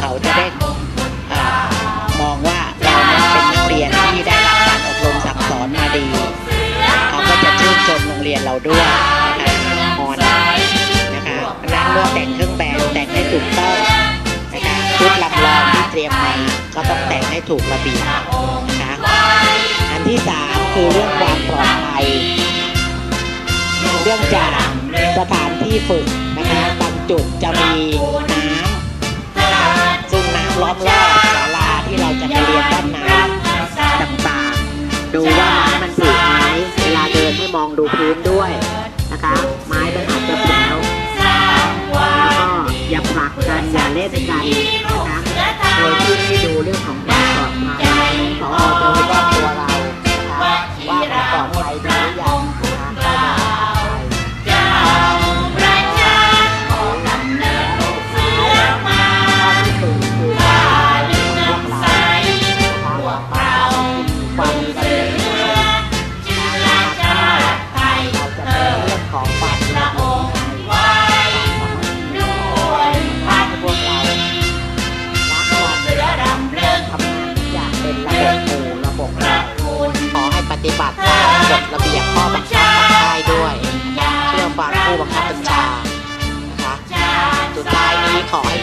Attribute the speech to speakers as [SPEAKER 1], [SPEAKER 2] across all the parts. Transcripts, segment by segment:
[SPEAKER 1] เขาจะได้มองว่าเราเนี่ยเป็นนักเรียนที่ได้รับการอบรมสั่งสอนมาดีเขาก็จะชื่นชมโรงเรียนเราด้วยนะคะมอนนะคะร้านเมื่อแต่งเครื่องแบบแต่งให้ถูกต้องนะคะชุดลำลองที่เตรียมมาก็ต้องแต่งให้ถูกระเบียบนะคะอันที่สามคือเรื่องความปลอดภัยเรื่องจากสถานที่ฝึกนะคะบางจุดจะมี ล้อมรอบศาลาที่เราจะไปเรียนด้านในต่างๆ ดูว่ามัน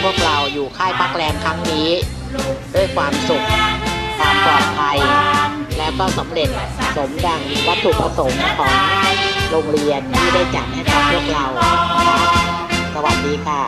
[SPEAKER 1] พวกเราอยู่ค่ายพักแรมครั้งนี้ ด้วยความสุข ความปลอดภัย แล้วก็สำเร็จสมดังวัตถุประสงค์ของโรงเรียนที่ได้จัดให้กับพวกเรา สวัสดีค่ะ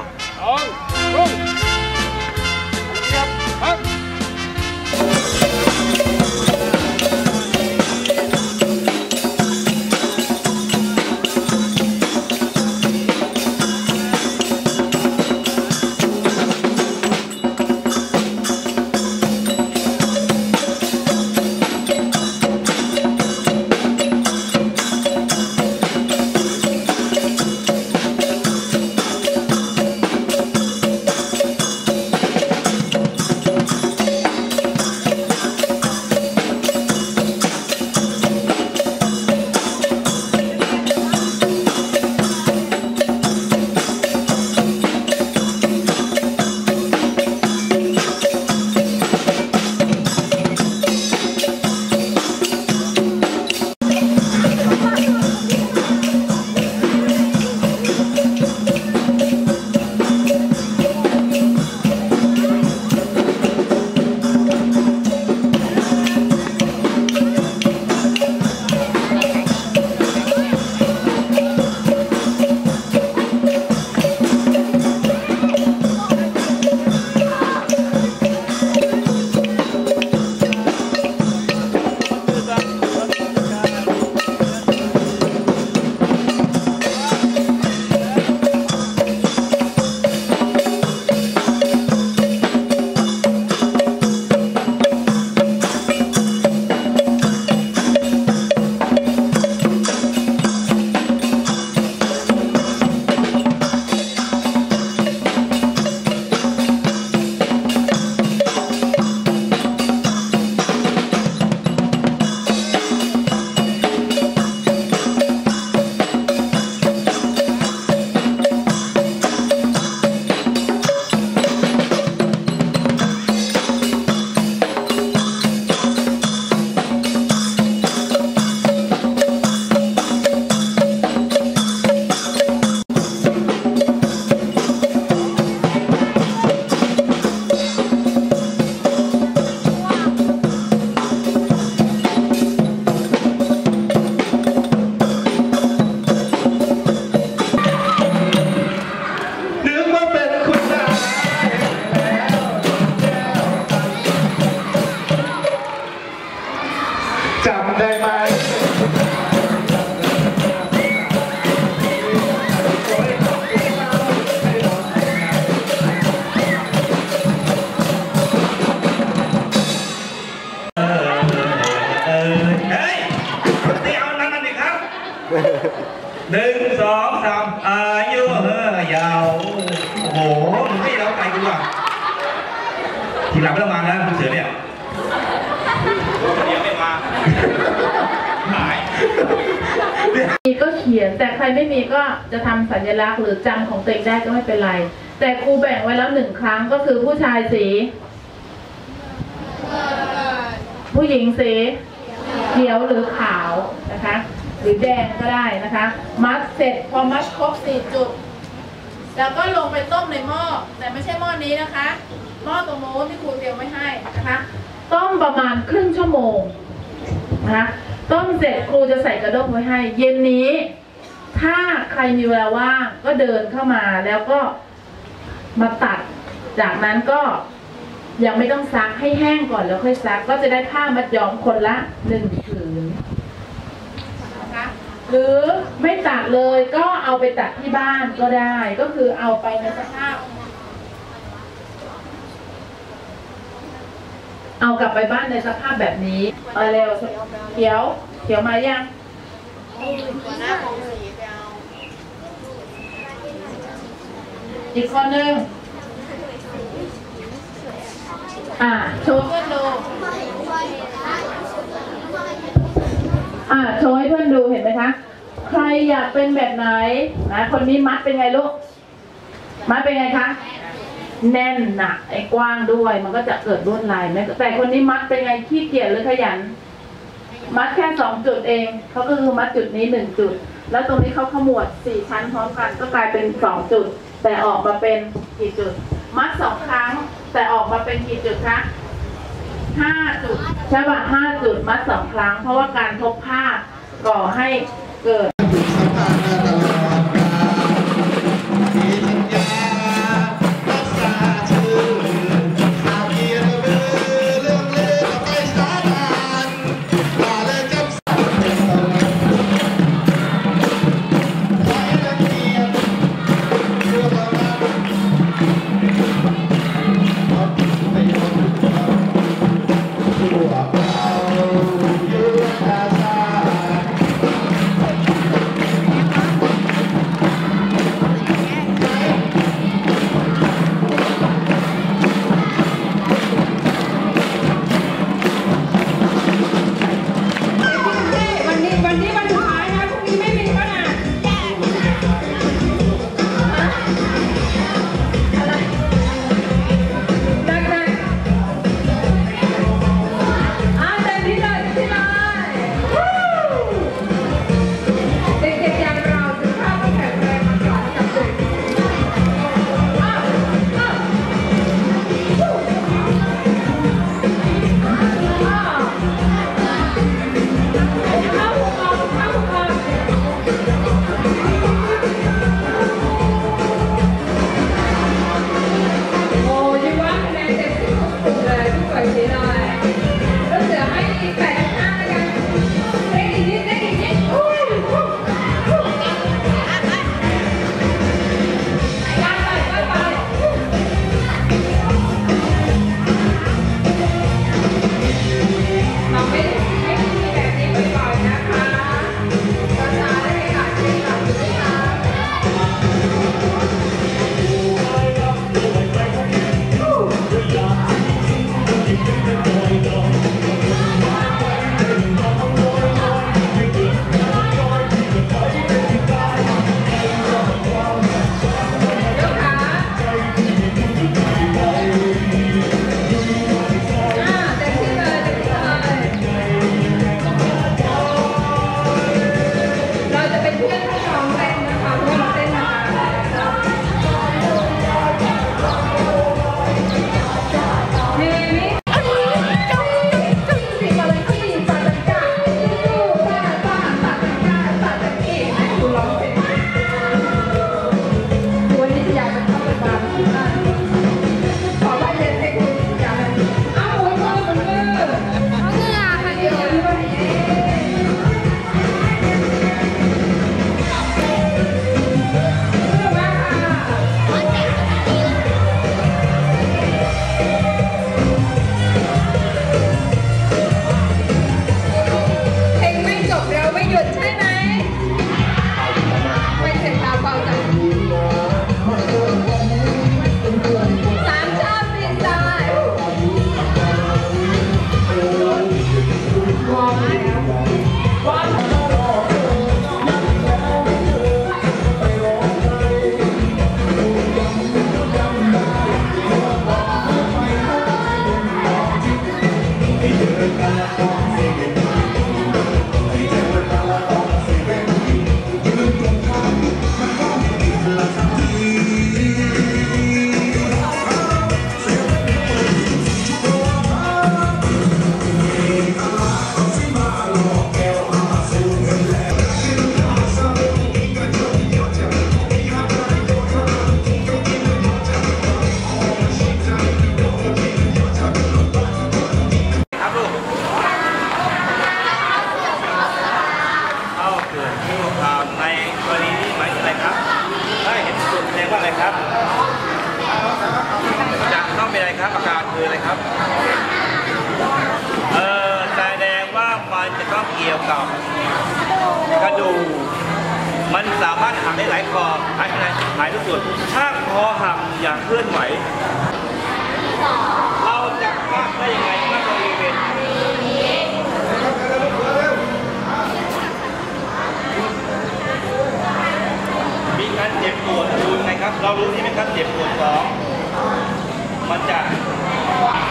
[SPEAKER 2] หา
[SPEAKER 3] ยมีก็เขี
[SPEAKER 4] ยนแต่ใครไม่มีก็จะทำสัญลักษณ์หรือจำของตัวเองได้ก็ไม่เป็นไร แต่ครูแบ่งไว้แล้วหนึ่งครั้งก็คือผู้ชายสี ผู้หญิงสีเขียวหรือขาวนะคะ หรือแดงก็ได้นะคะ มัดเสร็จพอมัดครบสี่จุด แล้วก็ลงไปต้มในหม้อแต่ไม่ใช่หม้อนี้นะคะหม้อตรงโน้นที่ครูเตรียมไว้ให้นะคะ ต้มประมาณครึ่งชั่วโมง นะต้มเสร็จครูจะใส่กระด้งไว้ให้ เย็นนี้ ถ้าใครมีเวลาว่างก็เดินเข้ามาแล้วก็มาตัด จากนั้นก็ยังไม่ต้องซักให้แห้งก่อนแล้วค่อยซัก ก็จะได้ผ้ามัดย้อมคนละหนึ่งผืนหรือไม่ตัดเลยก็เอาไปตัดที่บ้านก็ได้ ก็คือเอาไปในสภาพ เอากลับไปบ้านในสภาพแบบนี้เอาเร็วเขียวเขียวมายังอีกคนหนึ่งอ่าโชว์เพื่อนดูอ่าโชว์ให้เพื่อนดูเห็นไหมคะ ใครอยากเป็นแบบไหนนะคนนี้มัดเป็นไงลูก มัดเป็นไงคะ แน่นหนักไอ้กว้างด้วย มันก็จะเกิดลวดลายไหมแต่คนนี้มัดเป็นไงขี้เกียจหรือขยัน มัดแค่สองจุดเองเขาก็คือมัดจุดนี้หนึ่งจุด แล้วตรงนี้เขาขมวดสี่ชั้นพร้อมกันก็กลายเป็นสองจุด แต่ออกมาเป็นกี่จุด มัดสองครั้ง แต่ออกมาเป็นกี่จุดคะห้าจุดใช่ป่ะห้าจุดมัดสองครั้ง เพราะว่าการทบผ้าก่อให้เกิด
[SPEAKER 3] ครับอาการคืออะไรครับ เออแสดงว่ามันจะ
[SPEAKER 5] ต้องเกี่ยวกับกระดูกมันสามารถหักได้หลายคอหายไหหายทุกส่วนถ้าคอหักอย่างเคลื่อนไหว เราจะ
[SPEAKER 2] ทราได้ยังไงมัวเอเป็นมีการเจ็บปวดคูณนะครับ
[SPEAKER 3] เรา
[SPEAKER 2] รู้ที่เป็นการเจ็บปว
[SPEAKER 3] ดสอง bát tràng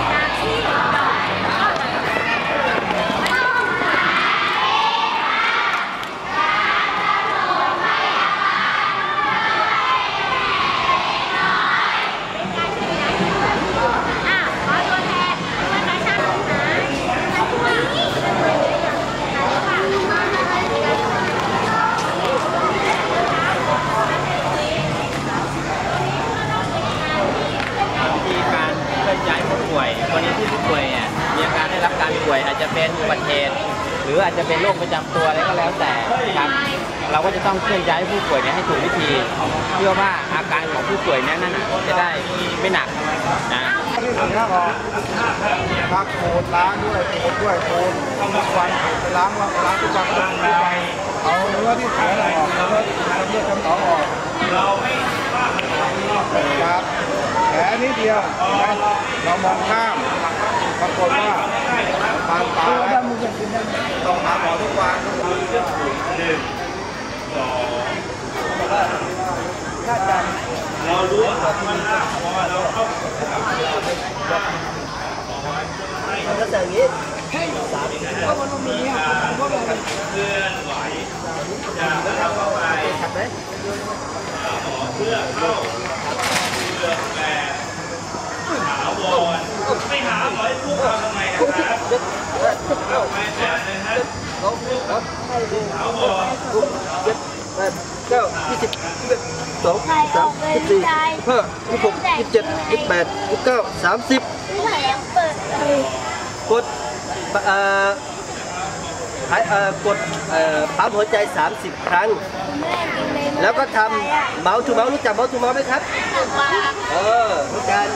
[SPEAKER 3] เรารู้ว่าเราที่มีเพราะว่าเราเข้า
[SPEAKER 5] ก็จะอย่างนี้
[SPEAKER 3] เคลื่อนไหวจะเข้าไปเพื่อเข้าเพื่อแปล ก่อนไม่หาหมอให้ลูกเราทำไมนะครับไปแปดนะฮะลูกสาวบอก
[SPEAKER 5] เจ็ดแปดเก้ายี่สิบยี่
[SPEAKER 6] สิบสองสามยี่สี่
[SPEAKER 5] ห้ายี่หกยี่เจ็ดยี่แปดยี่เก้าสามสิบกดอ่า หายกดปั๊มหัวใจ 30 ครั้ง
[SPEAKER 6] แล้
[SPEAKER 5] วก็ทำเมาส์ทูเมาส์รู้จักเมาส์ทูเมาส์ไหมครับเออคือการ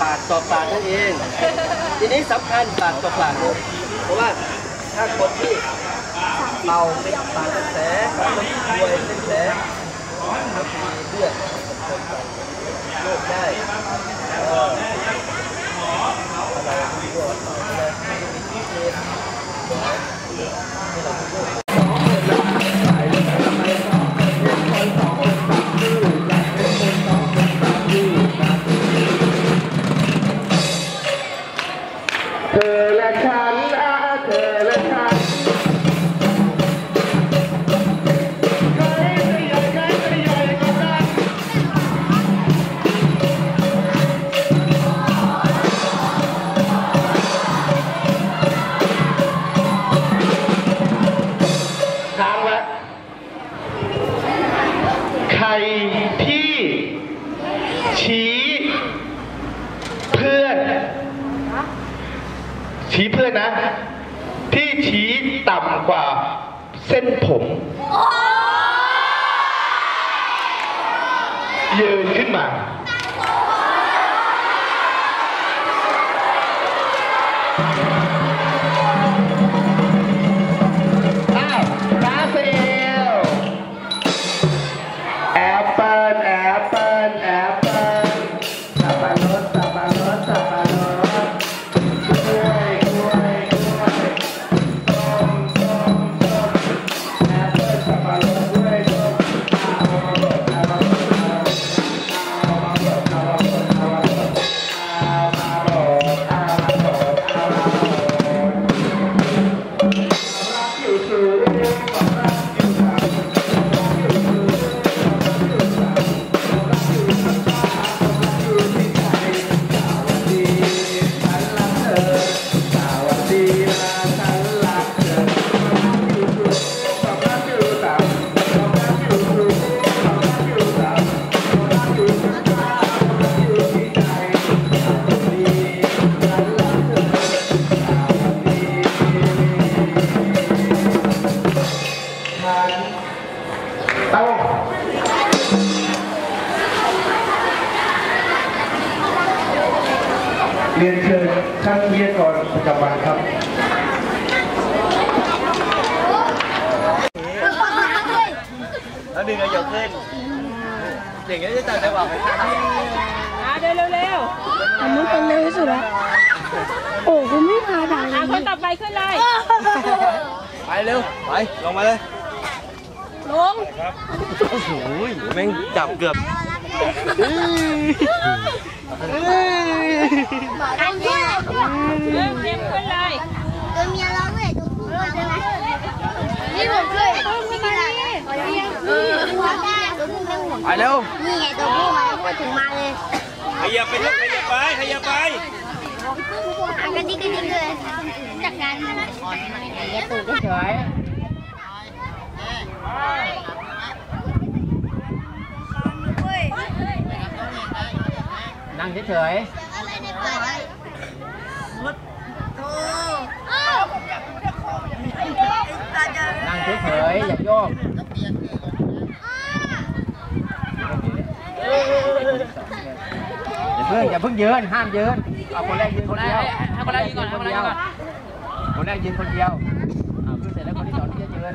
[SPEAKER 5] ปากต่อปากนั่นเอง ทีนี้สำคัญปากต่อปากเพราะว่าถ้าคนที่เมาเป็นปากเป็นแผลคนป่วยเป็นแผลทำให้เลือดโรคได้ 見たことない。 เรีย
[SPEAKER 2] นเชิญท่านวิทยากรประจำวันครับแล้วดึงกระยกขึ้นอย่างนี้จะจัดได้บอกไหม
[SPEAKER 7] อะเดินเร็วๆ
[SPEAKER 6] อันนี้เป็นเร็วที่สุดแล้วโอ้คุณไม่พาดัง
[SPEAKER 7] เล
[SPEAKER 6] ย
[SPEAKER 7] คนต่อไปขึ้นเลย
[SPEAKER 2] ไปเร็ว ไป ลงมาเลย
[SPEAKER 7] ลง
[SPEAKER 2] โอ้โหแม่งจับเกือบ
[SPEAKER 6] อันนี้
[SPEAKER 7] เริ่มเตรียมขึ้นเลย
[SPEAKER 6] ตัวเมียร้องเลยตัวผู้ร้องนะนี่ผมเคยนี่กันละเออหัวได้ตัวผู้ไม่ห่วง
[SPEAKER 2] ไปเร็ว
[SPEAKER 6] นี่ไงตัวผู้มาก็ถึงมาเลย
[SPEAKER 3] ขยับไปลูกขยับไปขยับไป
[SPEAKER 6] อันกันดิกกันดิกเลยจากการอ่อนมาอย่างเงี้ยตัวเฉย
[SPEAKER 2] นั่งเฉย
[SPEAKER 6] อะไรในป่าอ้าว
[SPEAKER 2] ๆนั่งเฉยๆอย่าโยกอย่าเพิ่งอย่าเพิ่งยืนห้ามยืนเอาคนแรกยืนคนเดียวให้คนแรกยืนก่อนคนเดียวคนแรกยืนคนเดียวเอาขึ้นเสร็จแล้วคนที่สองที่จะยืน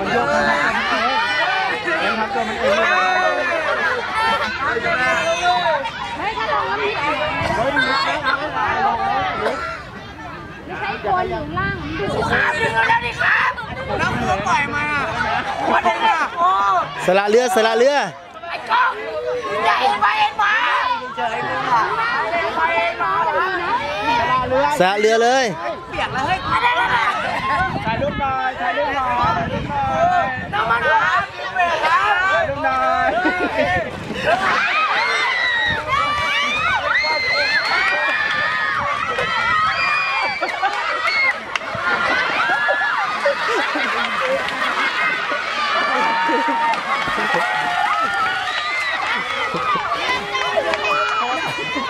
[SPEAKER 2] มันโยกมันทำตัวเองมันทำตัวมันเอง สละเรือสละเรือสละเรือเลยถ่ายรูปหน่อยถ่ายรูปหน่อยถ่ายรูปหน่อยน้ำมันร้อนถ่ายรูปหน่อย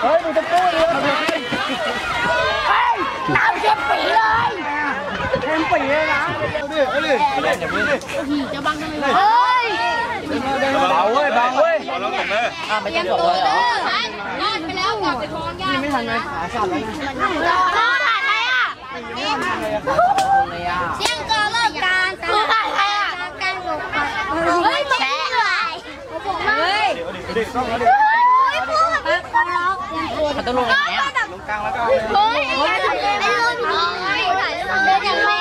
[SPEAKER 2] เฮ้ยมึงจะกู้เรือทำไม
[SPEAKER 6] น้ำเจ็บปีเลย
[SPEAKER 2] เต็มปีเลยนะเอาดิเอาดิเล่นอย่าเพิ่งดิ
[SPEAKER 6] เฮ้ย
[SPEAKER 2] เบาเว้ยเบาเว้ย
[SPEAKER 3] ขอร้องก่อนเลย
[SPEAKER 2] อะไม่ต้องจบเลยเหรอ
[SPEAKER 6] รอดไปแล้วกลับไปท้องยากไม่ทันไหมขาสั่นแล้วรอดถ่ายใครอะเสียงเกินเลิกการคือถ่ายใครอะการหลบเฮ้ยแฉะเฮ้ย
[SPEAKER 3] เด็กต้องแล้วดิ
[SPEAKER 6] เฮ้ยพูดมันต้องลงไหนอะ
[SPEAKER 2] ลงกลางแล้วก็
[SPEAKER 6] เฮ้ยไอ้เรื่องไอ้เรื่องนี้เดินอย่างไรเนี่ยครูตั้งตัวนี้คนเฮ้ยนั่น
[SPEAKER 2] ว้าวว้าวว้าวว้าวว้าวก่อนมาก่อนมาก่อนมาก่อน
[SPEAKER 3] ไปเลย
[SPEAKER 6] มาแล้วใส่ขอเบลโต
[SPEAKER 3] มาบ้านเนียมจริงอะดีใจ
[SPEAKER 6] ดึงไปก็ดึง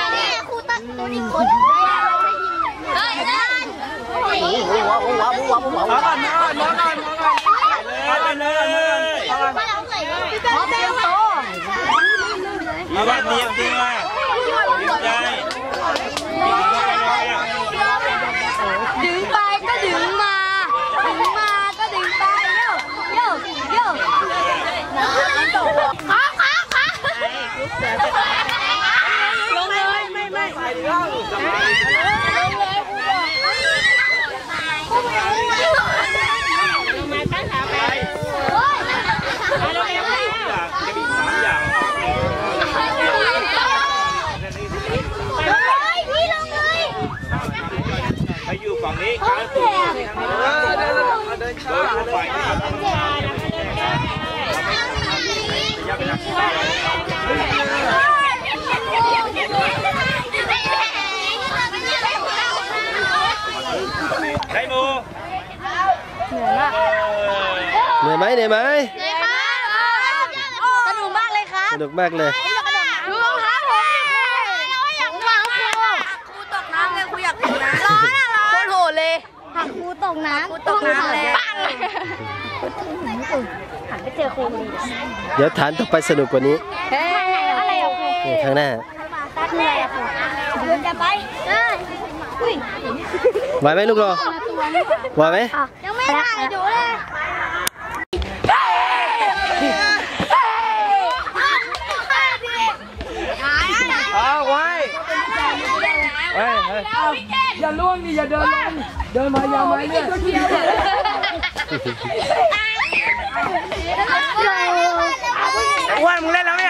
[SPEAKER 6] มาดึงมาก็ดึงไปโย่โย่โย่ขาขาขาลงเลยไม่ไม่ลงเลยครูบอกลงเลย
[SPEAKER 7] ลงมาตั้งขาไป
[SPEAKER 6] เฮ้ย
[SPEAKER 7] อะลงเร็วๆ
[SPEAKER 3] อย่างจะมีสามอย่าง
[SPEAKER 6] พี่ลงเลย
[SPEAKER 3] ใครอยู่ฝั่งนี้
[SPEAKER 6] โอ้
[SPEAKER 3] กลาง
[SPEAKER 6] แส
[SPEAKER 3] สุด
[SPEAKER 6] บ
[SPEAKER 2] เออเดินเดิน
[SPEAKER 3] เดินเข้าไปนะครับ
[SPEAKER 6] อย่าไปรัก
[SPEAKER 3] ได้หมู
[SPEAKER 2] เหนื่อยไหมเหนื่อยไหม
[SPEAKER 6] สนุกมากเลยครับ
[SPEAKER 2] สนุกมากเลย
[SPEAKER 6] ดูรองเท้าผมอยากฟังครูครูตกน้ำเลยครูอยากตกน้ำร้อนอะร้อนโคตรโหดเลยหักครูตกน้ำครูตกน้ำเลยปังหันไปเจอครูพอดี
[SPEAKER 2] เดี๋ยวฐานต่อไปสนุกกว่านี้
[SPEAKER 6] เฮ้ยอะไรอะครู
[SPEAKER 2] นี่ข้างหน้า
[SPEAKER 6] ตัดอะไรอะครูเดินจะไปได้อุ้ย
[SPEAKER 2] ไหวไหมลูกรอไหวไหม
[SPEAKER 6] ยังไม่ถ่ายดูเลย
[SPEAKER 2] อ้าวไหว
[SPEAKER 8] นี่อย่าเดินลงเดินมาอย่ามาเนี่ย
[SPEAKER 2] อ้วนมึงเล่นแล้ว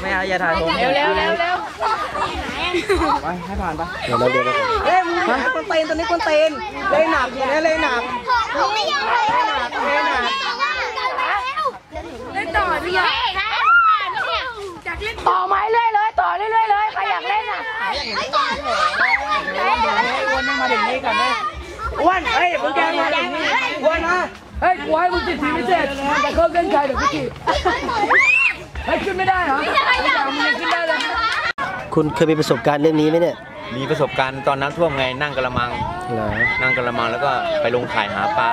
[SPEAKER 2] ไหมอะเร็วเร็วๆมาดิ
[SPEAKER 8] เฮ้ยพี่พี่
[SPEAKER 2] เล่นเลยจับไม่จับโอ้โหเป็นไรไม่เหรอไม่เอาอย่าถ่ายผมเร็วเร็วเร็วเร็วไปให้ผ่านไปเดี๋ยวเราเดินไปเอ้ยมึงหาคนเตนตัวนี้คนเตนเลยหนักอย่างนี้เลยหนัก
[SPEAKER 6] ต่อไม้เรื่อยเลยต่อเรื่อยๆเลยใครอยากเล่นอะ
[SPEAKER 2] อ้วนมาถึงนี่ก่อนเลยอ้วนเฮ้ยมึงแกมาถึงนี่อ้วนมา
[SPEAKER 8] เฮ้ยกูให้มึงติดทีพิเศษแต่เข้าเส้นชัยเดี๋ยวพี่กี เฮ้ยขึ้นไม่ได้เหรอไม่ได้มึงยังขึ้นได้เลย
[SPEAKER 2] คุณเคยมีประสบการณ์เรื่องนี้ไหมเนี่ย
[SPEAKER 9] มีประสบการณ์ตอนน้ำท่วมไงนั่งกระมัง
[SPEAKER 2] เหรอ
[SPEAKER 9] นั่งกระมังแล้วก็ไปลงข่ายหาปลา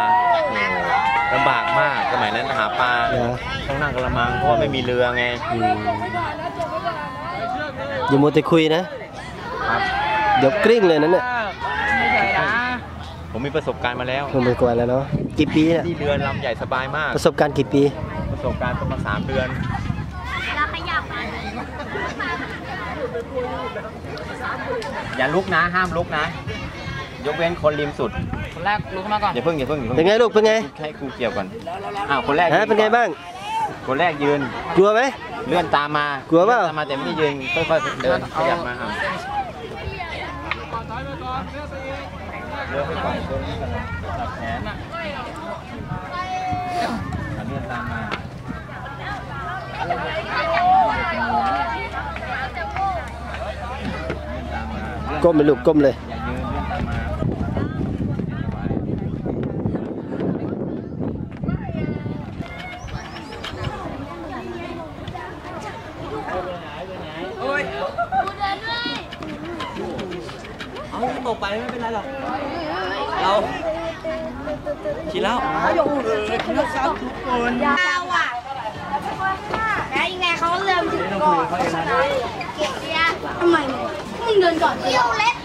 [SPEAKER 9] ลำบากมากสมัยนั้นหาปลา
[SPEAKER 2] เหรอ
[SPEAKER 9] ต้องนั่งกระมังเพราะว่าไม่มีเรือไง
[SPEAKER 2] อืมอย่ามัวแต่คุยนะ เดี๋ยวกริ้งเลยนั่นน่ะ
[SPEAKER 9] ผมมีประสบการณ์มาแล้ว
[SPEAKER 2] ผมไปกวนแล้วเนาะ กี่ปีเนี่ย
[SPEAKER 9] ที่เรือลำใหญ่สบายมาก
[SPEAKER 2] ประสบการณ์กี่ปี
[SPEAKER 9] ประสบการณ์ประมาณสามเดือน อย่าลุกนะห้ามลุกนะ ยกเว้นคนริมสุด คนแรกลุกมาก่อนอย่าเพิ่งอย่าเพิ่งอย่าเพิ่ง
[SPEAKER 2] เป็นไงลูกเป็นไง
[SPEAKER 9] ให้ครูเกี่ยวก่อนอ้าวคนแรก
[SPEAKER 2] ฮะ
[SPEAKER 9] ยื
[SPEAKER 2] เป็นไงบ้าง
[SPEAKER 9] คนแรกยืน
[SPEAKER 2] กลัวไหม
[SPEAKER 9] เลื่อนตามมาก
[SPEAKER 2] ลัวเปล่า
[SPEAKER 9] ตามมาแต่ไม่ได้ยืนค่อยๆเดินขยับมาอะเลื่อนไปก่อนตัวนี้ก่อนนะจับแขนอะอะเลื่อนตามมา
[SPEAKER 2] ก้มเลยลูกก้มเลย
[SPEAKER 9] อย่ายืนเลื่อนตามมาเอาตกไปไม่เป็นไรหรอก เราชิแล้ว
[SPEAKER 6] แล้วยังไงเขาเริ่มถึงก่อนเก็บเสียทำไม มึงเดินก่อนเดียวเล็ด